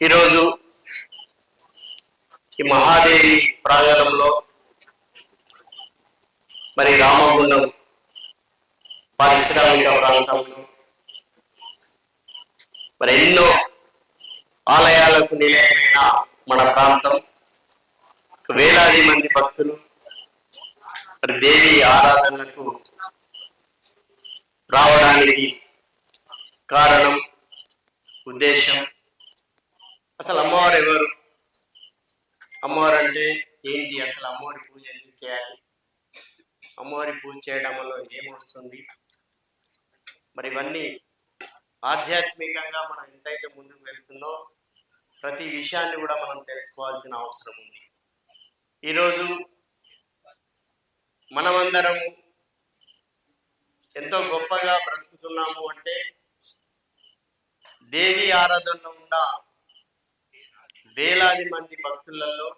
ఈరోజు ఈ మహాదేవి ప్రాంగణంలో మరి రామగుండం పారిశ్రామిక ప్రాంతంలో మరి ఎన్నో ఆలయాలకు నిలయమైన మన ప్రాంతం. వేలాది మంది భక్తులు మరి దేవి ఆరాధనలకు రావడానికి కారణం ఉద్దేశం అసలు అమ్మవారు ఎవరు? అమ్మవారు అంటే ఏంటి? అసలు అమ్మవారి పూజ ఎందుకు చేయాలి? అమ్మవారి పూజ చేయడం వల్ల ఏమొస్తుంది? మరి ఇవన్నీ ఆధ్యాత్మికంగా మనం ఎంతైతే ముందుకు వెళ్తుందో ప్రతి విషయాన్ని కూడా మనం తెలుసుకోవాల్సిన అవసరం ఉంది. ఈరోజు మనమందరం ఎంతో గొప్పగా బ్రతుకుతున్నాము అంటే దేవి ఆరాధన ఉన్న వేలాది మంది భక్తులలో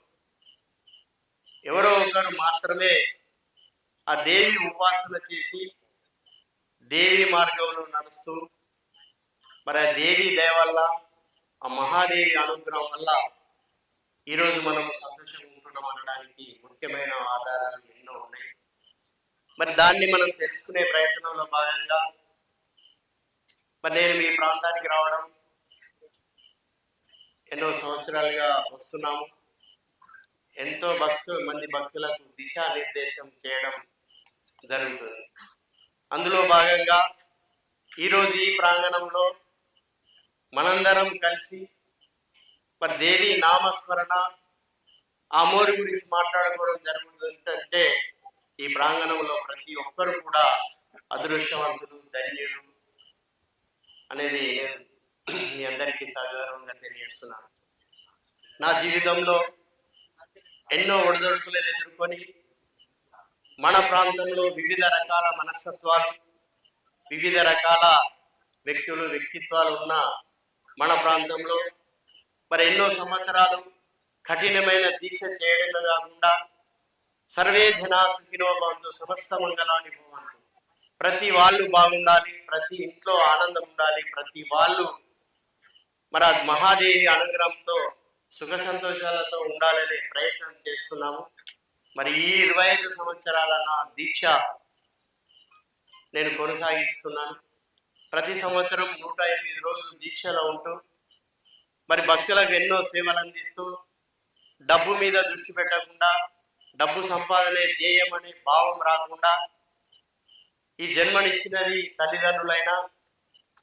ఎవరో ఒకరు మాత్రమే ఆ దేవి ఉపాసన చేసి దేవి మార్గంలో నడుస్తూ మరి ఆ దేవి దయ వల్ల ఆ మహాదేవి అనుగ్రహం వల్ల ఈరోజు మనం సంతోషంగా ఉంటున్నాం అనడానికి ముఖ్యమైన ఆధారాలు ఎన్నో ఉన్నాయి. మరి దాన్ని మనం తెలుసుకునే ప్రయత్నంలో భాగంగా మరి నేను మీ ప్రాంతానికి రావడం ఎన్నో సంవత్సరాలుగా వస్తున్నాము. ఎంతో భక్తు మంది భక్తులకు దిశానిర్దేశం చేయడం జరుగుతుంది. అందులో భాగంగా ఈరోజు ఈ ప్రాంగణంలో మనందరం కలిసి మరి దేవి నామస్మరణ అమోరి గురించి మాట్లాడుకోవడం జరుగుతుంది. అంటే ఈ ప్రాంగణంలో ప్రతి ఒక్కరు కూడా అదృష్టవంతులు ధన్యులు అనేది నేను మీ అందరికీ సాధారణంగా తెలియజేస్తున్నాను. నా జీవితంలో ఎన్నో ఒడిదొడుకులను ఎదుర్కొని మన ప్రాంతంలో వివిధ రకాల మనస్తత్వాలు వివిధ రకాల వ్యక్తులు వ్యక్తిత్వాలు ఉన్న మన ప్రాంతంలో మరి ఎన్నో సంవత్సరాలు కఠినమైన దీక్ష చేయడమే కాకుండా సర్వే జనా సుఖినోభవంతు సమస్త మంగళాన్ని భవంతు. ప్రతి వాళ్ళు బాగుండాలి ప్రతి ఇంట్లో ఆనందం ఉండాలి ప్రతి వాళ్ళు మరి ఆ మహాదేవి అనుగ్రహంతో సుఖ సంతోషాలతో ఉండాలనే ప్రయత్నం చేస్తున్నాము. మరి ఈ ఇరవై ఐదు సంవత్సరాల నా దీక్ష నేను కొనసాగిస్తున్నాను. ప్రతి సంవత్సరం నూట ఎనిమిది రోజులు దీక్షలో ఉంటూ మరి భక్తులకు ఎన్నో సేవలు అందిస్తూ డబ్బు మీద దృష్టి పెట్టకుండా డబ్బు సంపాదనే ధ్యేయం అనే భావం రాకుండా ఈ జన్మనిచ్చినది తల్లిదండ్రులైనా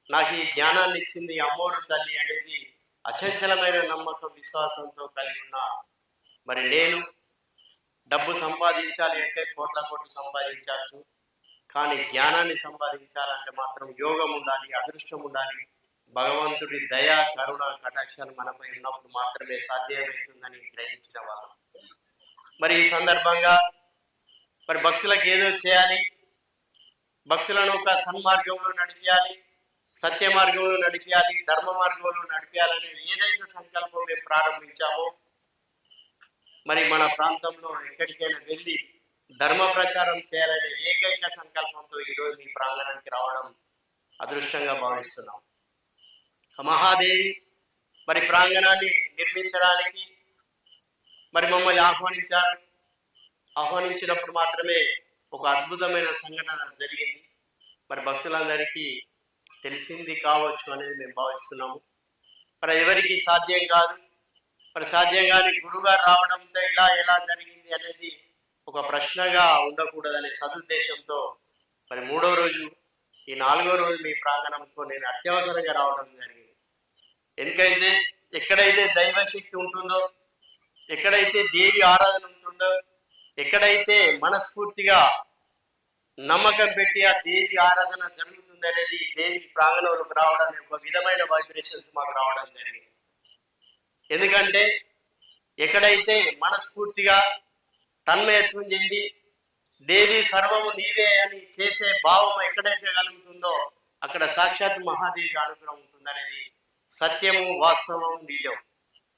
నాకు ఈ జ్ఞానాన్ని ఇచ్చింది అమ్మోరు తల్లి అనేది అచంచలమైన నమ్మకం విశ్వాసంతో కలిగి ఉన్న మరి నేను. డబ్బు సంపాదించాలి అంటే కోట్ల కోట్లు సంపాదించవచ్చు. కానీ జ్ఞానాన్ని సంపాదించాలంటే మాత్రం యోగం ఉండాలి అదృష్టం ఉండాలి. భగవంతుడి దయ కరుణ కటాక్షాలు మనపై ఉన్నప్పుడు మాత్రమే సాధ్యమవుతుందని గ్రహించిన వాళ్ళు మరి ఈ సందర్భంగా మరి భక్తులకు ఏదో చేయాలి. భక్తులను ఒక సన్మార్గంలో నడిపించాలి సత్య మార్గంలో నడిపించాలి ధర్మ మార్గంలో నడిపించాలనేది ఏదైతే సంకల్పం మేము ప్రారంభించామో మరి మన ప్రాంతంలో ఎక్కడికైనా వెళ్ళి ధర్మ ప్రచారం చేయాలనే ఏకైక సంకల్పంతో ఈరోజు మీ ప్రాంగణానికి రావడం అదృష్టంగా భావిస్తున్నాం. మహాదేవి మరి ప్రాంగణాన్ని నిర్మించడానికి మరి మమ్మల్ని ఆహ్వానించారు. ఆహ్వానించినప్పుడు మాత్రమే ఒక అద్భుతమైన సంఘటన జరిగింది. మరి భక్తులందరికీ తెలిసింది కావచ్చు అనేది మేము భావిస్తున్నాము. మరి ఎవరికి సాధ్యం కాదు? మరి సాధ్యం కాని గురుగారు రావడంతో ఇలా ఎలా జరిగింది అనేది ఒక ప్రశ్నగా ఉండకూడదనే సదుద్దేశంతో మరి మూడో రోజు ఈ నాలుగో రోజు మీ ప్రాంగణంతో నేను అత్యవసరంగా రావడం జరిగింది. ఎందుకైతే ఎక్కడైతే దైవశక్తి ఉంటుందో ఎక్కడైతే దేవి ఆరాధన ఉంటుందో ఎక్కడైతే మనస్ఫూర్తిగా నమ్మకం పెట్టి ఆ దేవి ఆరాధన జరుగుతుంది అనేది దేవి ప్రాంగణంలోకి రావడం ఒక విధమైన వైబ్రేషన్స్ మాకు రావడం జరిగింది. ఎందుకంటే ఎక్కడైతే మనస్ఫూర్తిగా తన్మయత్వం చెంది దేవి సర్వము నీవే అని చేసే భావం ఎక్కడైతే కలుగుతుందో అక్కడ సాక్షాత్ మహాదేవి అనుగ్రహం ఉంటుందనేది సత్యము వాస్తవం నిజం.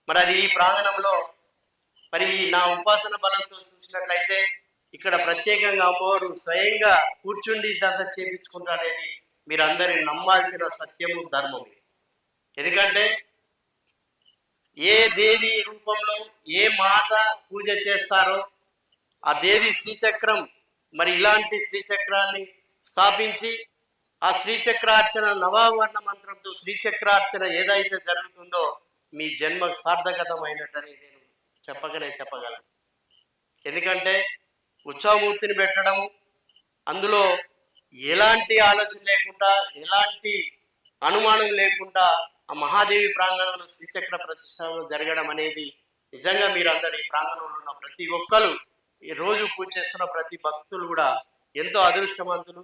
మరి అది ఈ ప్రాంగణంలో మరి నా ఉపాసన బలంతో చూసినట్లయితే ఇక్కడ ప్రత్యేకంగా అమ్మవారు స్వయంగా కూర్చుండి ఇదంతా చేపించుకుంటారనేది మీరందరి నమ్మాల్సిన సత్యము ధర్మము. ఎందుకంటే ఏ దేవి రూపంలో ఏ మాత పూజ చేస్తారో ఆ దేవి శ్రీచక్రం మరి ఇలాంటి శ్రీచక్రాన్ని స్థాపించి ఆ శ్రీచక్రార్చన నవావర్ణ మంత్రంతో శ్రీచక్రార్చన ఏదైతే జరుగుతుందో మీ జన్మ సార్థకతమైనట్టని నేను చెప్పకనే చెప్పగలను. ఎందుకంటే ఉత్సవమూర్తిని పెట్టడం అందులో ఎలాంటి ఆలోచన లేకుండా ఎలాంటి అనుమానం లేకుండా ఆ మహాదేవి ప్రాంగణంలో శ్రీచక్ర ప్రతిష్టాపన జరగడం అనేది నిజంగా మీరందరూ ఈ ప్రాంగణంలో ఉన్న ప్రతి ఒక్కరు ఈ రోజు పూజ చేస్తున్న ప్రతి భక్తులు కూడా ఎంతో అదృష్టవంతులు.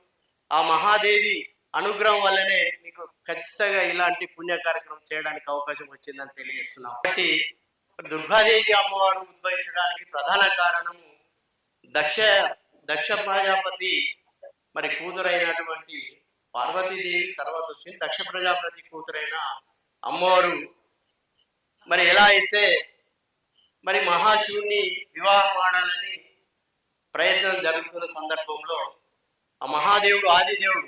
ఆ మహాదేవి అనుగ్రహం వల్లనే మీకు ఖచ్చితంగా ఇలాంటి పుణ్య కార్యక్రమం చేయడానికి అవకాశం వచ్చిందని తెలియజేస్తున్నాం. కాబట్టి దుర్గాదేవి అమ్మవారు ఉద్భవించడానికి ప్రధాన కారణము దక్ష దక్ష ప్రజాపతి మరి కూతురైనటువంటి పార్వతీదేవి తర్వాత వచ్చింది దక్ష ప్రజాపతి కూతురైన అమ్మవారు. మరి ఎలా అయితే మరి మహాశివుని వివాహం ఆడాలని ప్రయత్నం జరుగుతున్న సందర్భంలో ఆ మహాదేవుడు ఆదిదేవుడు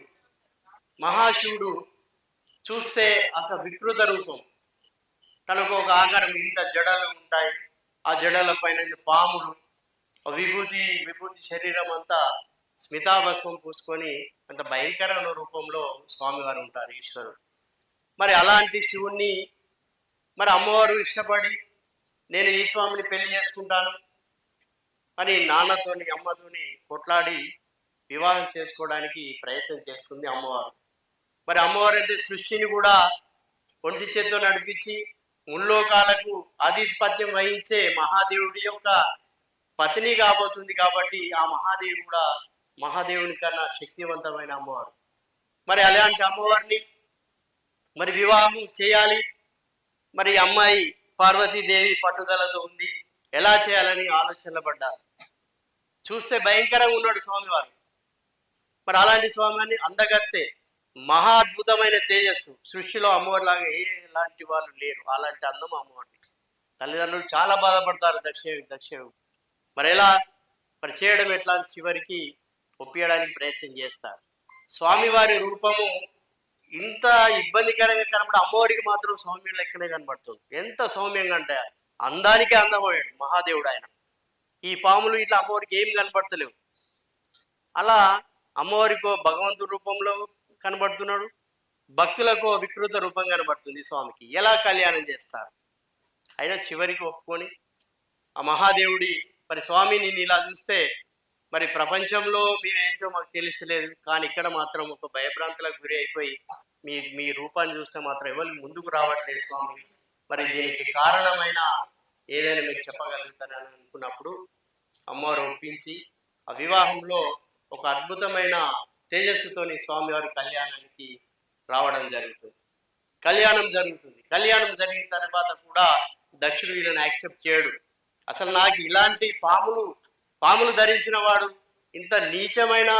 మహాశివుడు చూస్తే ఒక వికృత రూపం. తనకు ఒక ఆకారం ఇంత జడలు ఉంటాయి. ఆ జడల పైన పాములు విభూతి విభూతి శరీరం అంతా స్మితాభస్మం పూసుకొని అంత భయంకరమైన రూపంలో స్వామివారు ఉంటారు ఈశ్వరుడు. మరి అలాంటి శివుణ్ణి మరి అమ్మవారు ఇష్టపడి నేను ఈ స్వామిని పెళ్ళి చేసుకుంటాను అని నాన్నతోని అమ్మతోని కొట్లాడి వివాహం చేసుకోవడానికి ప్రయత్నం చేస్తుంది అమ్మవారు. మరి అమ్మవారు అంటే సృష్టిని కూడా ఒంటి చేత్తో నడిపించి ముల్లోకాలకు ఆధిపత్యం వహించే మహాదేవుడి యొక్క పత్ని కాబోతుంది కాబట్టి ఆ మహాదేవి కూడా మహాదేవుని కన్నా శక్తివంతమైన అమ్మవారు. మరి అలాంటి అమ్మవారిని మరి వివాహం చేయాలి. మరి అమ్మాయి పార్వతీదేవి పట్టుదలతో ఉంది. ఎలా చేయాలని ఆలోచనలు పడ్డారు. చూస్తే భయంకరంగా ఉన్నాడు స్వామివారు. మరి అలాంటి స్వామిని అందగత్తే మహా అద్భుతమైన తేజస్సు. సృష్టిలో అమ్మవారిలాగా ఏ లాంటి వాళ్ళు లేరు. అలాంటి అందం అమ్మవారిని తల్లిదండ్రులు చాలా బాధపడతారు దక్షిణ దక్షిణ. మరి ఎలా? మరి చేయడం ఎట్లా? చివరికి ఒప్పించడానికి ప్రయత్నం చేస్తారు స్వామివారి రూపము ఇంత ఇబ్బందికరంగా కనబడి అమ్మవారికి మాత్రం సౌమ్యం లెక్కనే కనబడుతుంది ఎంత సౌమ్యంగా అంటే అందానికే అందమయ్యాడు మహాదేవుడు ఆయన. ఈ పాములు ఇట్లా అమ్మవారికి ఏం కనబడతలేవు అలా అమ్మవారికో భగవంతుడి రూపంలో కనబడుతున్నాడు. భక్తులకు వికృత రూపం కనబడుతుంది స్వామికి. ఎలా కళ్యాణం చేస్తారు అయినా చివరికి ఒప్పుకొని ఆ మహాదేవుడి మరి స్వామి ఇలా చూస్తే మరి ప్రపంచంలో మీరేంటో మాకు తెలుస్తలేదు కానీ ఇక్కడ మాత్రం ఒక భయభ్రాంతులకు గురి అయిపోయి మీ మీ రూపాన్ని చూస్తే మాత్రం ఎవరు ముందుకు రావట్లేదు స్వామి. మరి దీనికి కారణమైన ఏదైనా మీకు చెప్పగలుగుతారని అనుకున్నప్పుడు అమ్మవారు ఒప్పించి ఆ వివాహంలో ఒక అద్భుతమైన తేజస్సుతోని స్వామివారి కళ్యాణానికి రావడం జరుగుతుంది. కళ్యాణం జరుగుతుంది. కళ్యాణం జరిగిన తర్వాత కూడా దక్షుడు వీళ్ళని యాక్సెప్ట్ చేయడు. అసలు నాకు ఇలాంటి పాములు పాములు ధరించిన వాడు ఇంత నీచమైన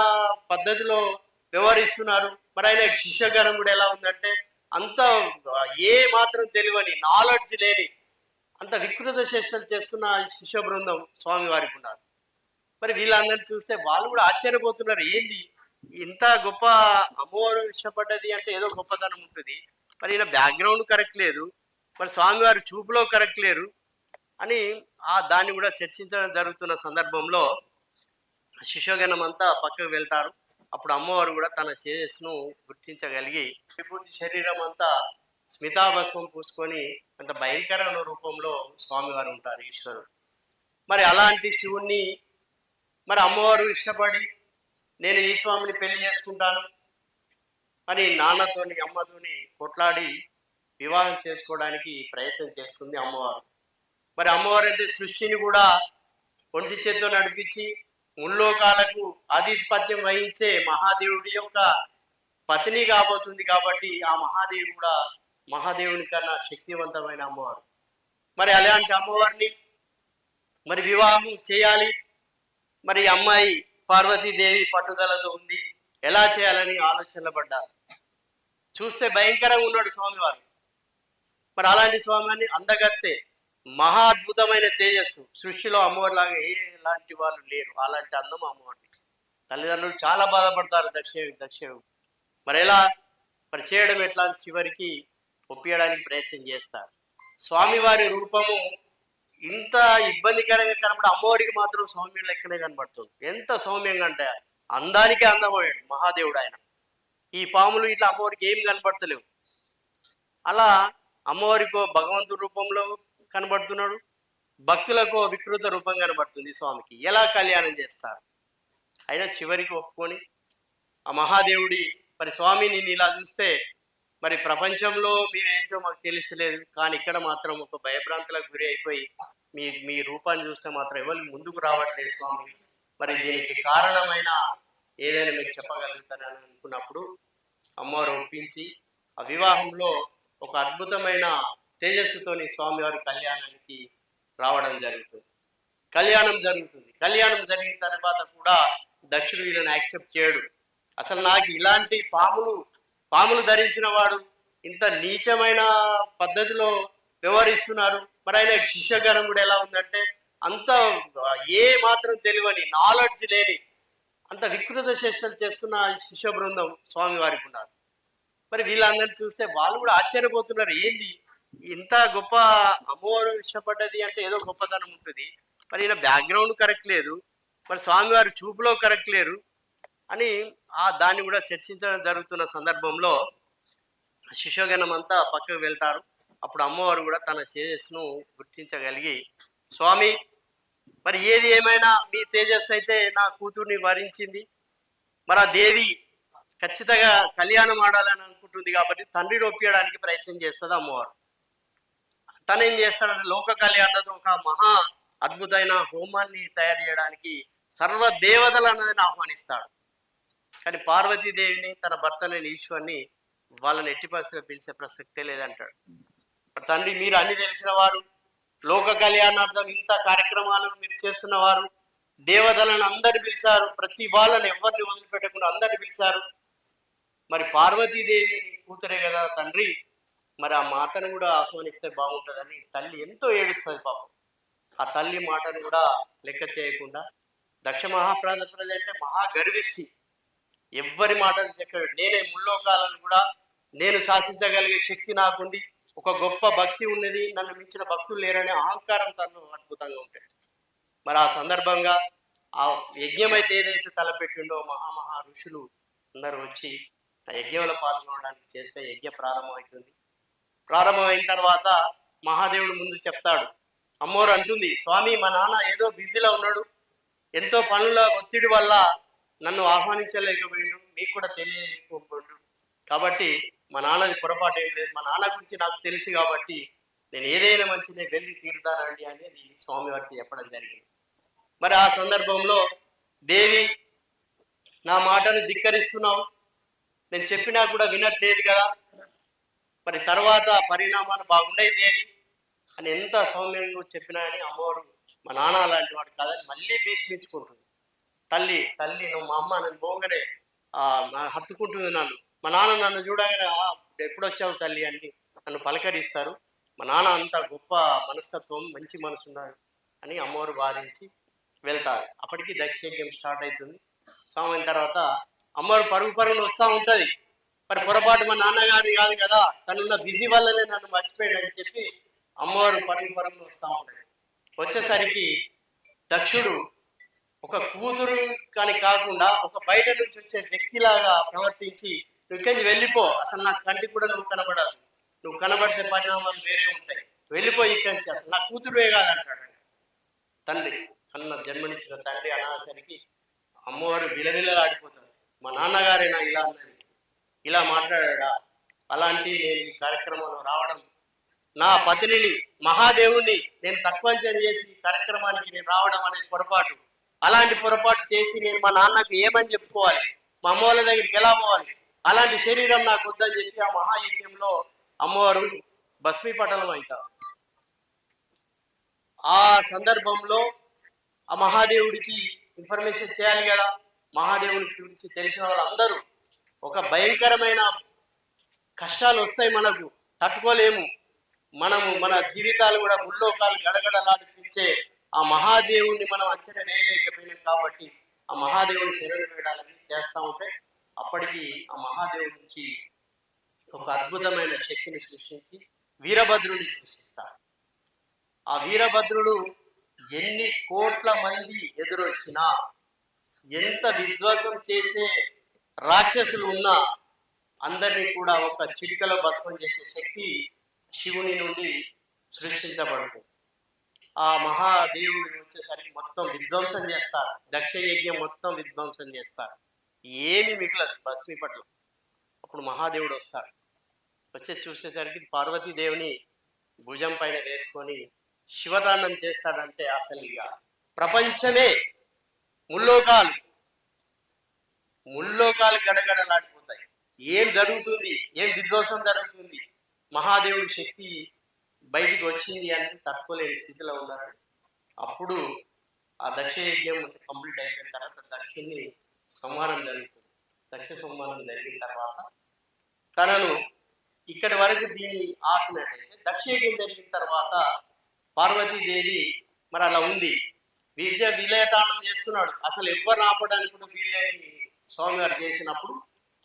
పద్ధతిలో వ్యవహరిస్తున్నారు. మరి ఆయన శిష్యగణం కూడా ఎలా ఉందంటే అంత ఏ మాత్రం తెలియని నాలెడ్జ్ లేని అంత వికృత చేష్టలు చేస్తున్న శిష్య బృందం స్వామి వారికి ఉన్నారు. మరి వీళ్ళందరినీ చూస్తే వాళ్ళు కూడా ఆశ్చర్యపోతున్నారు. ఏంది? ఇంత గొప్ప అమ్మవారు ఇష్టపడ్డది అంటే ఏదో గొప్పతనం ఉంటుంది. మరి ఈయన బ్యాక్గ్రౌండ్ కరెక్ట్ లేదు. మరి స్వామివారి చూపులో కరెక్ట్ లేరు. అని ఆ దాన్ని కూడా చర్చించడం జరుగుతున్న సందర్భంలో శిశోగణం అంతా పక్కకు వెళ్తారు. అప్పుడు అమ్మవారు కూడా తన చేస్ను గుర్తించగలిగి విభూతి శరీరం అంతా స్మితాభస్మం పూసుకొని అంత భయంకరమైన రూపంలో స్వామివారు ఉంటారు ఈశ్వరుడు. మరి అలాంటి శివుణ్ణి మరి అమ్మవారు ఇష్టపడి నేను ఈ స్వామిని పెళ్ళి చేసుకుంటాను అని నాన్నతోని అమ్మతోని కొట్లాడి వివాహం చేసుకోవడానికి ప్రయత్నం చేస్తుంది అమ్మవారు. మరి అమ్మవారు అంటే సృష్టిని కూడా ఒంటి చేత్తో నడిపించి ముల్లోకాలకు ఆధిపత్యం వహించే మహాదేవుడి యొక్క పత్ని కాబోతుంది కాబట్టి ఆ మహాదేవి కూడా మహాదేవుని కన్నా శక్తివంతమైన అమ్మవారు. మరి అలాంటి అమ్మవారిని మరి వివాహం చేయాలి. మరి అమ్మాయి పార్వతీదేవి పట్టుదలతో ఉంది. ఎలా చేయాలని ఆలోచనలు పడ్డారు? చూస్తే భయంకరంగా ఉన్నాడు స్వామివారు. మరి అలాంటి స్వామిని అందగత్తే మహా అద్భుతమైన తేజస్సు. సృష్టిలో అమ్మవారిలాగా ఏ లాంటి వాళ్ళు లేరు. అలాంటి అందం అమ్మవారి తల్లిదండ్రులు చాలా బాధపడతారు దక్షిణ దక్ష మరి ఎలా? మరి చేయడం ఎట్లా? అని చివరికి ఒప్పించడానికి ప్రయత్నం చేస్తారు. స్వామివారి రూపము ఇంత ఇబ్బందికరంగా కనబడి అమ్మవారికి మాత్రం సౌమ్యం లెక్కనే కనబడుతుంది. ఎంత సౌమ్యంగా అంటే అందానికే అందమయ్యాడు మహాదేవుడు ఆయన. ఈ పాములు ఇట్లా అమ్మవారికి ఏం కనపడతలేవు అలా అమ్మవారికో భగవంతుడి రూపంలో కనబడుతున్నాడు. భక్తులకు వికృత రూపం కనబడుతుంది స్వామికి. ఎలా కళ్యాణం చేస్తారు? అయినా చివరికి ఒప్పుకొని ఆ మహాదేవుడి మరి స్వామి నేను ఇలా చూస్తే మరి ప్రపంచంలో మీరేంటో మాకు తెలిసలేదు కానీ ఇక్కడ మాత్రం ఒక భయభ్రాంతులకు గురి అయిపోయి మీ మీ రూపాన్ని చూస్తే మాత్రం ఎవరు ముందుకు రావట్లేదు స్వామి. మరి దీనికి కారణమైన ఏదైనా మీకు చెప్పగలుగుతారని అనుకున్నప్పుడు అమ్మవారు ఒప్పించి ఆ వివాహంలో ఒక అద్భుతమైన తేజస్సుతోని స్వామివారి కళ్యాణానికి రావడం జరుగుతుంది. కళ్యాణం జరుగుతుంది. కళ్యాణం జరిగిన తర్వాత కూడా దక్షుడు వీళ్ళని యాక్సెప్ట్ చేయడు. అసలు నాకు ఇలాంటి పాములు పాములు ధరించిన వాడు ఇంత నీచమైన పద్ధతిలో వ్యవహరిస్తున్నారు. మరి ఆయన శిష్యగణం కూడా ఎలా ఉందంటే అంత ఏ మాత్రం తెలియని నాలెడ్జ్ లేని అంత వికృత చేష్టలు చేస్తున్న శిష్య బృందం స్వామివారికి ఉన్నారు. మరి వీళ్ళందరినీ చూస్తే వాళ్ళు కూడా ఆశ్చర్యపోతున్నారు. ఏంది? ఇంత గొప్ప అమ్మవారు ఇష్టపడ్డది అంటే ఏదో గొప్పతనం ఉంటుంది. మరి ఈయన బ్యాక్గ్రౌండ్ కరెక్ట్ లేదు. మరి స్వామివారి చూపులో కరెక్ట్ లేరు. అని ఆ దాన్ని కూడా చర్చించడం జరుగుతున్న సందర్భంలో శిశోగణం అంతా పక్కకు వెళ్తారు. అప్పుడు అమ్మవారు కూడా తన తేజస్సును గుర్తించగలిగి స్వామి మరి ఏది ఏమైనా మీ తేజస్సు అయితే నా కూతుర్ని వరించింది. మరి ఆ దేవి ఖచ్చితంగా కళ్యాణం ఆడాలని అనుకుంటుంది కాబట్టి తండ్రిని ఒప్పించడానికి ప్రయత్నం చేస్తుంది అమ్మవారు. తను ఏం చేస్తాడంటే లోక కళ్యాణంతో ఒక మహా అద్భుతమైన హోమాన్ని తయారు చేయడానికి సర్వ దేవతలు అన్నదని ఆహ్వానిస్తాడు. కానీ పార్వతీదేవిని తన భర్తలేని ఈశ్వర్ని వాళ్ళని ఎట్టి పరిస్థితిలో పిలిచే ప్రసక్తే లేదంటాడు. తండ్రి మీరు అన్ని తెలిసిన వారు లోక కళ్యాణార్థం ఇంత కార్యక్రమాలు మీరు చేస్తున్న వారు దేవతలను అందరిని పిలిచారు ప్రతి వాళ్ళని ఎవరిని వదిలిపెట్టకుండా అందరిని పిలిచారు. మరి పార్వతీదేవి నీ కూతురే కదా తండ్రి మరి ఆ మాటను కూడా ఆహ్వానిస్తే బాగుంటుందని తల్లి ఎంతో ఏడుస్తుంది పాపం. ఆ తల్లి మాటను కూడా లెక్క చేయకుండా దక్ష మహాప్రదప్రది అంటే మహా గర్విష్టి ఎవ్వరి మాటలు చెప్పాడు. నేనే ముల్లోకాలను కూడా నేను శాసించగలిగే శక్తి నాకుంది. ఒక గొప్ప భక్తి ఉన్నది. నన్ను మించిన భక్తులు లేరనే అహంకారం తను అద్భుతంగా ఉంటాడు మరి ఆ సందర్భంగా ఆ యజ్ఞం అయితే ఏదైతే తలపెట్టిండో మహామహా ఋషులు అందరూ వచ్చి ఆ యజ్ఞంలో పాల్గొనడానికి చేస్తే యజ్ఞ ప్రారంభమవుతుంది. ప్రారంభమైన తర్వాత మహాదేవుడు ముందు చెప్తాడు. అమ్మోరు అంటుంది స్వామి మా నాన్న ఏదో బిజీలో ఉన్నాడు. ఎంతో పనుల ఒత్తిడి వల్ల నన్ను ఆహ్వానించలేకపోయిండు. మీకు కూడా తెలియకపోయిండు. కాబట్టి మా నాన్నది పొరపాటు ఏం లేదు. మా నాన్న గురించి నాకు తెలుసు కాబట్టి నేను ఏదైనా మంచిదే వెళ్ళి తీరుతానండి అనేది స్వామివారికి చెప్పడం జరిగింది. మరి ఆ సందర్భంలో దేవి నా మాటను ధిక్కరిస్తున్నావు. నేను చెప్పినా కూడా వినట్లేదు కదా. మరి తర్వాత పరిణామాలు బాగుండేది దేవి అని ఎంత సౌమ్యంగా చెప్పినా అని అమ్మవారు మా నాన్న లాంటి వాడు కాదని మళ్ళీ భీష్మించుకుంటుంది. తల్లి తల్లి నువ్వు మా అమ్మ నన్ను పోగానే హత్తుకుంటుంది నన్ను. మా నాన్న నన్ను చూడగానే ఎప్పుడొచ్చావు ఎప్పుడు వచ్చావు తల్లి? అని నన్ను పలకరిస్తారు. మా నాన్న అంత గొప్ప మనస్తత్వం మంచి మనసు ఉన్నాడు అని అమ్మవారు వాదించి వెళ్తారు. అప్పటికి దక్షయజ్ఞం స్టార్ట్ అవుతుంది. సామైన తర్వాత అమ్మవారు పరుగు పరుగులు వస్తూ ఉంటుంది. మరి పొరపాటు మా నాన్నగారి కాదు కదా. తనున్న బిజీ వల్లనే నన్ను మర్చిపోయాడు అని చెప్పి అమ్మవారు పరుగు పరుగును వస్తూ ఉంటుంది వచ్చేసరికి దక్షుడు ఒక కూతురు కానీ కాకుండా ఒక బయట నుంచి వచ్చే వ్యక్తిలాగా ప్రవర్తించి నువ్వు వెళ్ళిపో అసలు నా కంటికి కూడా నువ్వు కనబడదు. నువ్వు కనబడితే పరిణామాలు వేరే ఉంటాయి. వెళ్ళిపో ఇక్కడి నుంచి అసలు నా కూతురువే కాదంటాడు తండ్రి కన్న జన్మనిచ్చిన తండ్రి అనాసరికి అమ్మవారు విలవిలలాడిపోతారు. మా నాన్నగారేనా ఇలా అన్నది ఇలా మాట్లాడా అలాంటి నేను ఈ కార్యక్రమంలో రావడం నా పత్నిని మహాదేవుని నేను తక్కువ చేసి ఈ కార్యక్రమానికి నేను రావడం అనేది పొరపాటు. అలాంటి పొరపాటు చేసి నేను మా నాన్నకు ఏమని చెప్పుకోవాలి? మా అమ్మ వాళ్ళ దగ్గరికి ఎలా పోవాలి? అలాంటి శరీరం నాకు వద్దని చెప్పి ఆ మహాయజ్ఞంలో అమ్మవారు భస్మీపటలం అవుతా ఆ సందర్భంలో ఆ మహాదేవుడికి ఇన్ఫర్మేషన్ చేయాలి కదా? మహాదేవుడి గురించి తెలిసిన వాళ్ళందరూ ఒక భయంకరమైన కష్టాలు వస్తాయి మనకు. తట్టుకోలేము. మనము మన జీవితాలు కూడా ముల్లోకాలు గడగడలాడిపించే ఆ మహాదేవుణ్ణి మనం అంచనా వేయలేకపోయినాం కాబట్టి ఆ మహాదేవుని శరణు వేయడాలని చేస్తా ఉంటే అప్పటికి ఆ మహాదేవుడి నుంచి ఒక అద్భుతమైన శక్తిని సృష్టించి వీరభద్రుడిని సృష్టిస్తాడు ఆ వీరభద్రుడు ఎన్ని కోట్ల మంది ఎదురొచ్చినా ఎంత విధ్వంసం చేసే రాక్షసులు ఉన్న అందరినీ కూడా ఒక చిటికలో భస్మం చేసే శక్తి శివుని నుండి సృష్టించబడుతుంది. ఆ మహాదేవుడు వచ్చేసరికి మొత్తం విధ్వంసం చేస్తారు. దక్ష యజ్ఞం మొత్తం విధ్వంసం చేస్తారు. ఏమి మిగలదు భస్మి పట్ల. అప్పుడు మహాదేవుడు వస్తాడు. వచ్చి చూసేసరికి పార్వతీదేవిని భుజం పైన వేసుకొని శివదానం చేస్తాడంటే అసలు ఇక ప్రపంచమే ముల్లోకాలు. ముల్లోకాలు గడగడలాడిపోతాయి. ఏం జరుగుతుంది? ఏం విధ్వంసం జరుగుతుంది? మహాదేవుడి శక్తి బయటికి వచ్చింది అని తట్టుకోలేని స్థితిలో ఉన్నారు. అప్పుడు ఆ దక్ష యజ్ఞం కంప్లీట్ అయిపోయిన తర్వాత దక్షిణి సంహారం జరుగుతుంది. దక్ష సంహారం జరిగిన తర్వాత తనను ఇక్కడి వరకు దీన్ని ఆపినట్టయితే దక్ష యజ్ఞం జరిగిన తర్వాత పార్వతీదేవి మరి అలా ఉంది. విద్య విలయతాండం చేస్తున్నాడు. అసలు ఎవరు ఆపడానికి కూడా వీళ్ళని స్వామివారు చేసినప్పుడు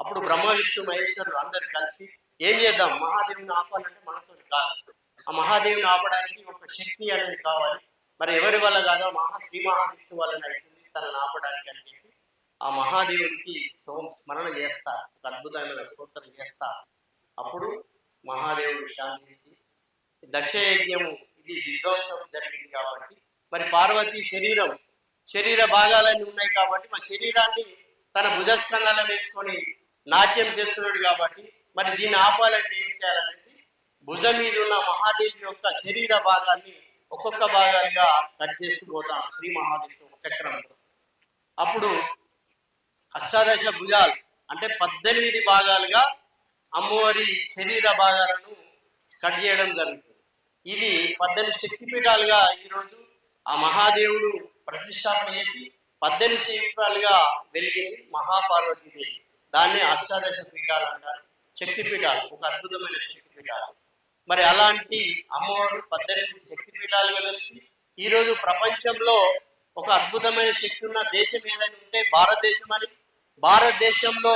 అప్పుడు బ్రహ్మ విష్ణు మహేశ్వరుడు అందరు కలిసి ఏం చేద్దాం? మహాదేవుని ఆపాలంటే మనతో కాదు. ఆ మహాదేవుని ఆపడానికి ఒక శక్తి అనేది కావాలి. మరి ఎవరి వల్ల కాదో? మహా శ్రీ మహావిష్ణు వలన అవుతుంది తనని ఆపడానికి అని చెప్పి ఆ మహాదేవునికి సోమ స్మరణ చేస్తా. ఒక అద్భుతమైన స్తోత్రం చేస్తా. అప్పుడు మహాదేవుడు శాంతించి దక్షయజ్ఞము ఇది విధ్వంసం జరిగింది కాబట్టి మరి పార్వతి శరీరం శరీర భాగాలన్నీ ఉన్నాయి కాబట్టి మా శరీరాన్ని తన భుజస్కంధాల వేసుకొని నాట్యం చేస్తున్నాడు కాబట్టి మరి దీన్ని ఆపాలంటే ఏం చేయాలనేది? భుజం మీద ఉన్న మహాదేవి యొక్క శరీర భాగాన్ని ఒక్కొక్క భాగాలుగా కట్ చేస్తూ పోతాం. శ్రీ మహాదేవి చక్రంతో అప్పుడు అష్టాదశ భుజాలు అంటే పద్దెనిమిది భాగాలుగా అమ్మవారి శరీర భాగాలను కట్ చేయడం జరుగుతుంది. ఇది పద్దెనిమిది శక్తిపీఠాలుగా ఈరోజు ఆ మహాదేవుడు ప్రతిష్టాపన చేసి పద్దెనిమిది శక్తిపీఠాలుగా వెలిగింది మహాపార్వతీదేవి. దాన్ని అష్టాదశ పీఠాలు అంటారు. శక్తిపీఠాలు ఒక అద్భుతమైన శక్తిపీఠాలు మరి అలాంటి అమ్మవారు పద్దెనిమిది శక్తిపీఠాలుగా కలిసి ఈరోజు ప్రపంచంలో ఒక అద్భుతమైన శక్తి ఉన్న దేశం ఏదైనా ఉంటే భారతదేశం అని భారతదేశంలో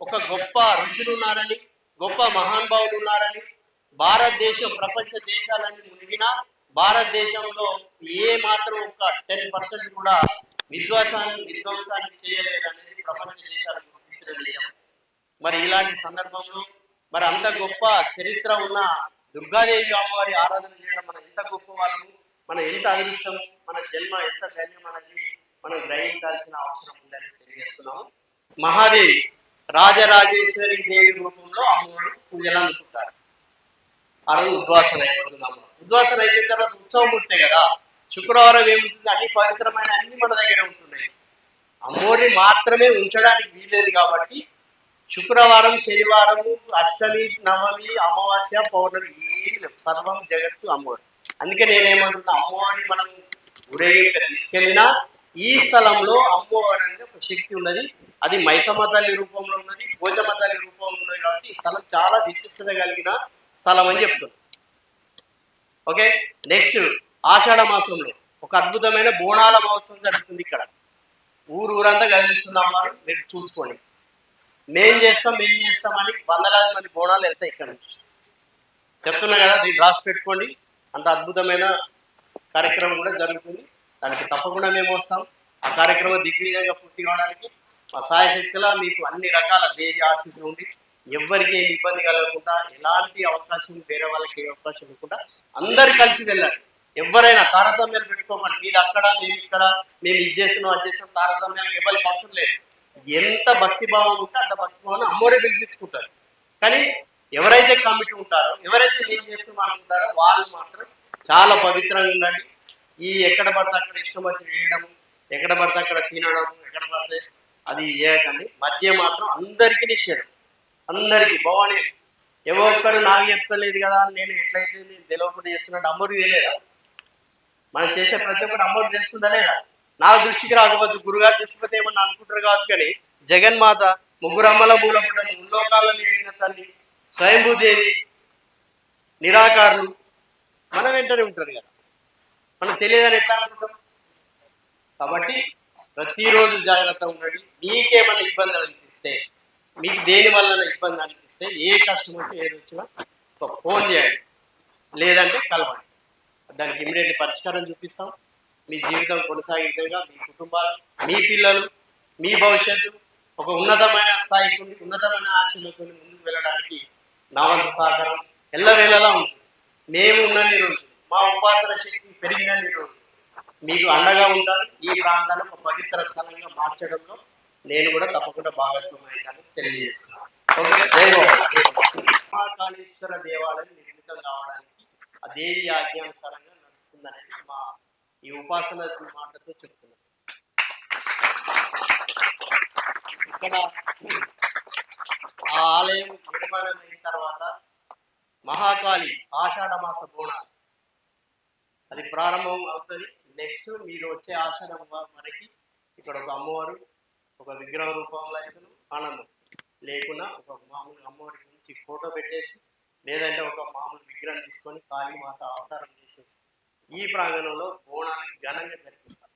ఒక గొప్ప ఋషులు ఉన్నారని గొప్ప మహానుభావులు ఉన్నారని భారతదేశం ప్రపంచ దేశాలన్నీ మునిగినా భారతదేశంలో ఏ మాత్రం ఒక టెన్ పర్సెంట్ కూడా విధ్వంసాన్ని విధ్వంసాన్ని చేయలేరనేది ప్రపంచ దేశాలు గుర్తించడం లేదు. మరి ఇలాంటి సందర్భంలో మరి అంత గొప్ప చరిత్ర ఉన్న దుర్గాదేవి అమ్మవారి ఆరాధన చేయడం మనం ఎంత గొప్ప వాళ్ళము మన ఎంత అదృష్టం మన జన్మ ఎంత ధన్యం అనేది మనం గ్రహించాల్సిన అవసరం ఉందని తెలియజేస్తున్నాము. మహాదేవి రాజరాజేశ్వరి దేవి రూపంలో అమ్మవారు పూజలు అందుకుంటారు. ఆ రోజు ఉద్వాసన అయిపోతుంది అమ్మ ఉద్వాసన అయిపోయిన తర్వాత ఉత్సవం ఉంటే కదా శుక్రవారం ఏముంటుంది? అన్ని పవిత్రమైన అన్ని మన దగ్గర ఉంటున్నాయి అమ్మోరి మాత్రమే ఉంచడానికి వీలేదు కాబట్టి శుక్రవారం శనివారం అష్టమి నవమి అమావాస్య పౌర్ణమి ఏమి లేవు. సర్వం జగత్తు అమ్మవారు. అందుకే నేనేమంటున్నా అమ్మవారిని మనం ఊరేగింపు తీసుకెళ్ళినా ఈ స్థలంలో అమ్మవారి అనే ఒక శక్తి ఉన్నది. అది మైసమ్మ తల్లి రూపంలో ఉన్నది పోచమ్మ తల్లి రూపంలో ఉన్నది కాబట్టి ఈ స్థలం చాలా విశిష్టత కలిగిన స్థలం అని చెప్తుంది ఓకే? నెక్స్ట్ ఆషాఢ మాసంలో ఒక అద్భుతమైన బోనాల మహోత్సవం జరుగుతుంది ఇక్కడ. ఊరు ఊరంతా కదిలిస్తున్నాం వారు మీరు చూసుకోండి. మేం చేస్తాం మేం చేస్తామని వందలాది మంది బోనాలు వెళ్తాయి ఇక్కడ నుంచి. చెప్తున్నా కదా దీన్ని రాసి పెట్టుకోండి. అంత అద్భుతమైన కార్యక్రమం కూడా జరుగుతుంది. దానికి తప్పకుండా మేము వస్తాం. ఆ కార్యక్రమం దిగ్విజయంగా పూర్తి కావడానికి మా సాయశక్తిలో మీకు అన్ని రకాల దేవి ఆశీస్సులు ఉండి ఎవ్వరికి ఏమి ఇబ్బంది కలగకుండా ఎలాంటి అవకాశం వేరే వాళ్ళకి ఏ అవకాశం లేకుండా అందరు కలిసి వెళ్ళండి ఎవరైనా తారతమ్యాలు పెట్టుకోమని మీది అక్కడ మేము ఇక్కడ మేము ఇది చేస్తున్నాం అది చేస్తున్నాం తారతమ్యాలు ఎవరికి అవసరం లేదు. ఎంత భక్తి భావం ఉంటే అంత భక్తి భావం అమ్మోరే పిలిపించుకుంటారు కానీ ఎవరైతే కమిటీ ఉంటారో ఎవరైతే మేము చేస్తున్నాం అనుకుంటారో వాళ్ళు మాత్రం చాలా పవిత్రంగా ఉండండి. ఈ ఎక్కడ పడితే అక్కడ ఇష్టం వచ్చి వేయడం ఎక్కడ పడితే అక్కడ తినడం ఎక్కడ పడితే అది చేయకండి మధ్య మాత్రం అందరికీ నిషేధం. అందరికీ భవానీ ఎవరు ఒక్కరు నాకు చెప్తలేదు కదా నేను ఎట్లయితే నేను తెలియకుండా చేస్తున్నాడు అమ్మరికి తెలియదా? మనం చేసే ప్రతి ఒక్కటి అమ్మ తెలుస్తుందా లేదా నా దృష్టికి రాకపోవచ్చు. గురుగారి దృష్టికి ఏమన్నా అనుకుంటారు కావచ్చు కానీ జగన్మాత ముగ్గురు అమ్మల మూలపడ్డని ఉల్లోకాలను ఏలిన తల్లి స్వయంభూదేవి నిరాకారులు మన వెంటనే ఉంటారు కదా. మనకు తెలియదని ఎట్లా అనుకుంటాం కాబట్టి ప్రతిరోజు జాగ్రత్త ఉండండి. మీకేమైనా ఇబ్బంది అనిపిస్తే మీకు దేని వల్ల ఇబ్బంది అనిపిస్తే ఏ కష్టం వచ్చి ఏది వచ్చినా ఒక ఫోన్ చేయండి. లేదంటే కలవండి. దానికి ఇమీడియట్లీ పరిష్కారం చూపిస్తాం. మీ జీవితం కొనసాగించగా మీ కుటుంబాలు మీ పిల్లలు మీ భవిష్యత్తు ఒక ఉన్నతమైన స్థాయికి ఉన్నతమైన ఆశలతో ముందుకు వెళ్ళడానికి నా వంత సహకారం ఎల్లవేళలా ఉంటుంది. మేము ఉన్నన్ని రోజులు మా ఉపాసన శక్తి పెరిగినన్ని రోజులు మీకు అండగా ఉంటాను. ఈ ప్రాంతాన్ని ఒక పవిత్ర స్థలంగా మార్చడంలో నేను కూడా తప్పకుండా భాగస్వామి తెలియజేస్తున్నాను. మహాకాళేశ్వర దేవాలయం నిర్మితం కావడానికి ఆ దేవి ఆజ్ఞానుసారంగా వస్తుంది అనేది మా ఈ ఉపాసన మాటతో చెప్తున్నాను ఇక్కడ ఆ ఆలయం నిర్మాణం అయిన తర్వాత మహాకాళి ఆషాఢ మాస బోనాలు. అది ప్రారంభం అవుతుంది. నెక్స్ట్ మీరు వచ్చే ఆషాఢం వరకు ఇక్కడ ఒక అమ్మవారు ఒక విగ్రహ రూపంలో అయితే ఆనందం. లేకున్నా ఒక మామూలు అమ్మవారి గురించి ఫోటో పెట్టేసి లేదంటే ఒక మామూలు విగ్రహం తీసుకొని కాళీమాత అవతారం చేసేసి ఈ ప్రాంగణంలో బోనాన్ని ఘనంగా జరిపిస్తారు.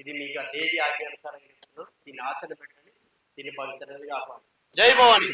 ఇది మీకు ఆ దేవి ఆజ్ఞానుసారంగా దీన్ని ఆచరణ పెట్టండి. దీన్ని పవిత్రతగా కాపాడు జై భవాని.